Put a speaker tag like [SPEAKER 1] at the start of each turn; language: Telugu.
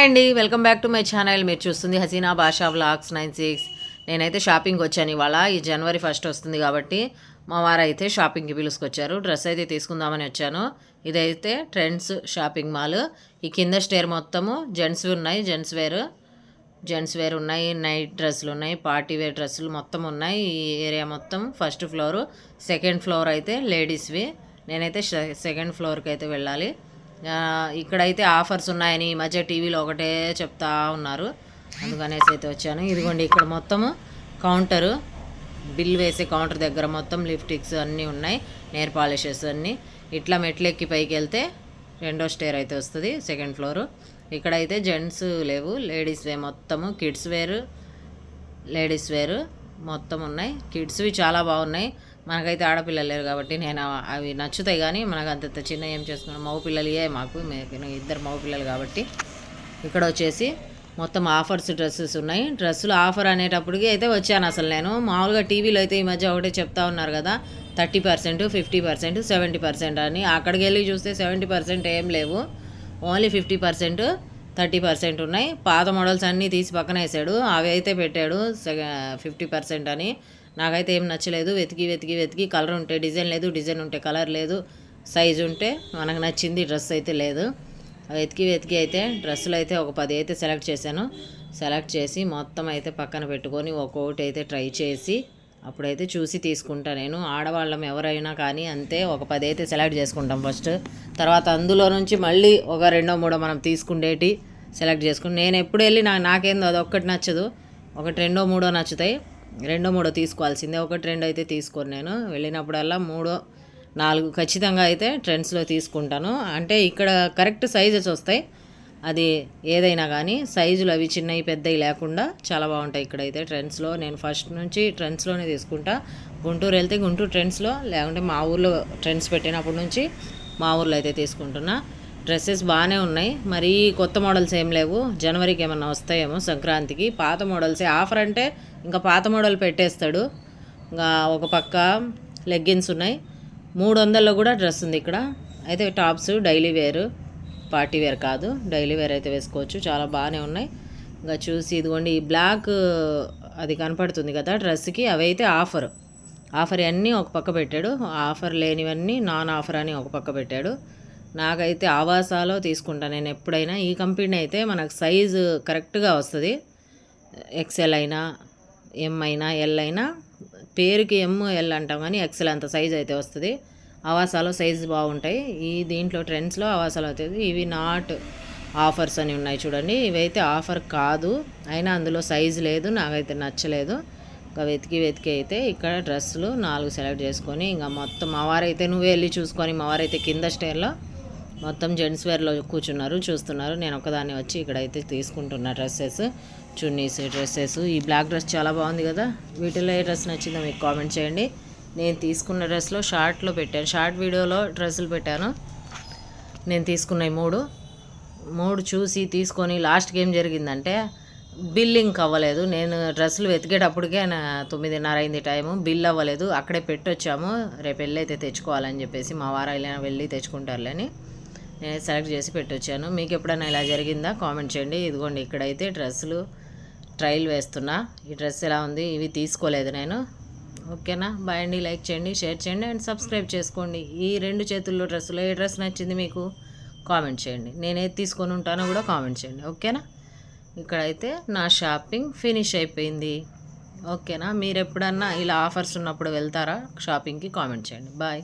[SPEAKER 1] అండి welcome back to my channel. మీరు చూస్తుంది Haseena Basha vlogs nine six. నేనైతే షాపింగ్కి వచ్చాను ఇవాళ. ఈ జనవరి ఫస్ట్ వస్తుంది కాబట్టి మా వారు అయితే షాపింగ్కి పిలుచుకొచ్చారు డ్రెస్ అయితే తీసుకుందామని వచ్చాను. ఇదైతే ట్రెండ్స్ షాపింగ్ మాల్. ఈ కింద స్టేర్ మొత్తము జెంట్స్ ఉన్నాయి జెంట్స్ వేర్. జెంట్స్ వేర్ ఉన్నాయి నైట్ డ్రెస్సులు ఉన్నాయి పార్టీ వేర్ డ్రెస్సులు మొత్తం ఉన్నాయి. ఈ ఏరియా మొత్తం ఫస్ట్ ఫ్లోర్. సెకండ్ ఫ్లోర్ అయితే లేడీస్వి. నేనైతే సెకండ్ ఫ్లోర్కి అయితే వెళ్ళాలి. ఇక్కడైతే ఆఫర్స్ ఉన్నాయని ఈ మధ్య టీవీలో ఒకటే చెప్తా ఉన్నారు. అందుకనేసి అయితే వచ్చాను. ఇదిగోండి ఇక్కడ మొత్తము కౌంటరు. బిల్ వేసే కౌంటర్ దగ్గర మొత్తం లిప్టిక్స్ అన్నీ ఉన్నాయి నేర్ పాలిషెస్ అన్నీ. ఇట్లా మెట్లు ఎక్కి పైకి వెళ్తే రెండో స్టేర్ అయితే వస్తుంది సెకండ్ ఫ్లోరు. ఇక్కడైతే జెంట్స్ లేవు లేడీస్ వే మొత్తము. కిడ్స్ వేరు లేడీస్ వేరు మొత్తం ఉన్నాయి. కిడ్స్వి చాలా బాగున్నాయి. మనకైతే ఆడపిల్లలు లేరు కాబట్టి నేను అవి నచ్చుతాయి కానీ మనకు అంత చిన్న ఏం చేసుకున్నాం. మగ పిల్లలే మాకు ఇద్దరు మగ పిల్లలు కాబట్టి. ఇక్కడ వచ్చేసి మొత్తం ఆఫర్స్ డ్రెస్సెస్ ఉన్నాయి. డ్రెస్సులు ఆఫర్ అనేటప్పటికి అయితే వచ్చాను అసలు నేను. మామూలుగా టీవీలో అయితే ఈ మధ్య ఒకటే చెప్తా ఉన్నారు కదా thirty percent fifty percent seventy percent అని. అక్కడికి వెళ్ళి చూస్తే సెవెంటీ పర్సెంట్ ఏం లేవు. Only fifty percent thirty percent ఉన్నాయి. పాత మోడల్స్ అన్నీ తీసి పక్కన వేసాడు. అవి అయితే పెట్టాడు ఫిఫ్టీ పర్సెంట్ అని. నాకైతే ఏం నచ్చలేదు. వెతికి వెతికి వెతికి కలర్ ఉంటే డిజైన్ లేదు డిజైన్ ఉంటే కలర్ లేదు సైజు ఉంటే మనకు నచ్చింది డ్రెస్ అయితే లేదు. వెతికి వెతికి అయితే డ్రెస్సులు అయితే ఒక పది అయితే సెలెక్ట్ చేశాను. సెలెక్ట్ చేసి మొత్తం అయితే పక్కన పెట్టుకొని ఒక్కొక్కటి అయితే ట్రై చేసి అప్పుడైతే చూసి తీసుకుంటా నేను. ఆడవాళ్ళం ఎవరైనా కానీ అంతే ఒక పది అయితే సెలెక్ట్ చేసుకుంటాం ఫస్ట్. తర్వాత అందులో నుంచి మళ్ళీ ఒక రెండో మూడో మనం తీసుకుండేటి సెలెక్ట్ చేసుకుని నేను ఎప్పుడు వెళ్ళి నాకు నాకేందో అది ఒక్కటి నచ్చదు. ఒకటి రెండో మూడో నచ్చుతాయి. రెండో మూడో తీసుకోవాల్సిందే. ఒకటి రెండు అయితే తీసుకోను నేను. వెళ్ళినప్పుడల్లా మూడో నాలుగు ఖచ్చితంగా అయితే ట్రెండ్స్లో తీసుకుంటాను. అంటే ఇక్కడ కరెక్ట్ సైజెస్ వస్తాయి. అది ఏదైనా కానీ సైజులు అవి చిన్నవి పెద్దవి లేకుండా చాలా బాగుంటాయి ఇక్కడైతే ట్రెండ్స్లో. నేను ఫస్ట్ నుంచి ట్రెండ్స్లోనే తీసుకుంటా. గుంటూరు వెళ్తే గుంటూరు ట్రెండ్స్లో లేకుంటే మా ఊర్లో ట్రెండ్స్ పెట్టినప్పటి నుంచి మా ఊర్లో అయితే తీసుకుంటున్నా. డ్రెస్సెస్ బాగానే ఉన్నాయి. మరి కొత్త మోడల్స్ ఏం లేవు. జనవరికి ఏమన్నా వస్తాయేమో సంక్రాంతికి. పాత మోడల్సే. ఆఫర్ అంటే ఇంకా పాత మోడల్ పెట్టేస్తాడు. ఇంకా ఒక పక్క లెగ్గిన్స్ ఉన్నాయి. మూడు వందల్లో కూడా డ్రెస్ ఉంది ఇక్కడ. అయితే tops daily wear. Party wear కాదు. డైలీ వేర్ అయితే వేసుకోవచ్చు. చాలా బాగానే ఉన్నాయి. ఇంకా చూసి ఇదిగోండి ఈ బ్లాక్ అది కనపడుతుంది కదా డ్రెస్కి అవి అయితే ఆఫర్. ఆఫర్ అన్నీ ఒక పక్క పెట్టాడు. ఆఫర్ లేనివన్నీ నాన్ ఆఫర్ అని ఒక పక్క పెట్టాడు. నాకైతే ఆవాసాలో తీసుకుంటాను నేను ఎప్పుడైనా ఈ కంపెనీ అయితే మనకు సైజు కరెక్ట్గా వస్తుంది. ఎక్సెల్ అయినా ఎం అయినా ఎల్ అయినా పేరుకి ఎమ్ ఎల్ అంటాం కానీ ఎక్సెల్ అంత సైజ్ అయితే వస్తుంది. ఆవాసాలో సైజు బాగుంటాయి. ఈ దీంట్లో ట్రెండ్స్లో ఆవాసాలు అవుతుంది ఇవి నాట్ ఆఫర్స్ అని ఉన్నాయి చూడండి. ఇవైతే ఆఫర్ కాదు. అయినా అందులో సైజు లేదు. నాకైతే నచ్చలేదు. ఇంకా వెతికి వెతికి అయితే ఇక్కడ డ్రెస్సులు నాలుగు సెలెక్ట్ చేసుకొని ఇంకా మొత్తం మా వారైతే నువ్వే వెళ్ళి చూసుకొని మా వారైతే కింద స్టేర్లో మొత్తం జెంట్స్ వేర్లో కూర్చున్నారు చూస్తున్నారు. నేను ఒకదాన్ని వచ్చి ఇక్కడైతే తీసుకుంటున్నా డ్రెస్సెస్ చున్నీస్ డ్రెస్సెస్. ఈ బ్లాక్ డ్రెస్ చాలా బాగుంది కదా. వీటిలో ఏ డ్రెస్ నచ్చిందో మీకు కామెంట్ చేయండి. నేను తీసుకున్న డ్రెస్లో షార్ట్లో పెట్టాను. షార్ట్ వీడియోలో డ్రెస్సులు పెట్టాను. నేను తీసుకున్న మూడు. మూడు చూసి తీసుకొని లాస్ట్కి ఏం జరిగిందంటే బిల్లింగ్ అవ్వలేదు. నేను డ్రెస్సులు వెతికేటప్పటికే నా తొమ్మిదిన్నర అయింది టైము. బిల్ అవ్వలేదు. అక్కడే పెట్టొచ్చాము. రేపు వెళ్ళి అయితే తెచ్చుకోవాలని చెప్పేసి మా వారు వెళ్ళి తెచ్చుకుంటారులేని నేను సెలెక్ట్ చేసి పెట్టొచ్చాను. మీకు ఎప్పుడైనా ఇలా జరిగిందా? కామెంట్ చేయండి. ఇదిగోండి ఇక్కడైతే డ్రెస్సులు ట్రైల్ వేస్తున్నా. ఈ డ్రెస్ ఎలా ఉంది? ఇవి తీసుకోలేదు నేను. ఓకేనా? బాయ్ అండి. లైక్ చేయండి షేర్ చేయండి అండ్ సబ్స్క్రైబ్ చేసుకోండి. ఈ రెండు చేతుల్లో డ్రెస్సులో ఏ డ్రెస్ నచ్చింది మీకు? కామెంట్ చేయండి. నేను ఏది తీసుకొని ఉంటానో కూడా కామెంట్ చేయండి. ఓకేనా? ఇక్కడైతే నా షాపింగ్ ఫినిష్ అయిపోయింది. ఓకేనా? మీరు ఎప్పుడన్నా ఇలా ఆఫర్స్ ఉన్నప్పుడు వెళ్తారా? షాపింగ్కి కామెంట్ చేయండి. బాయ్.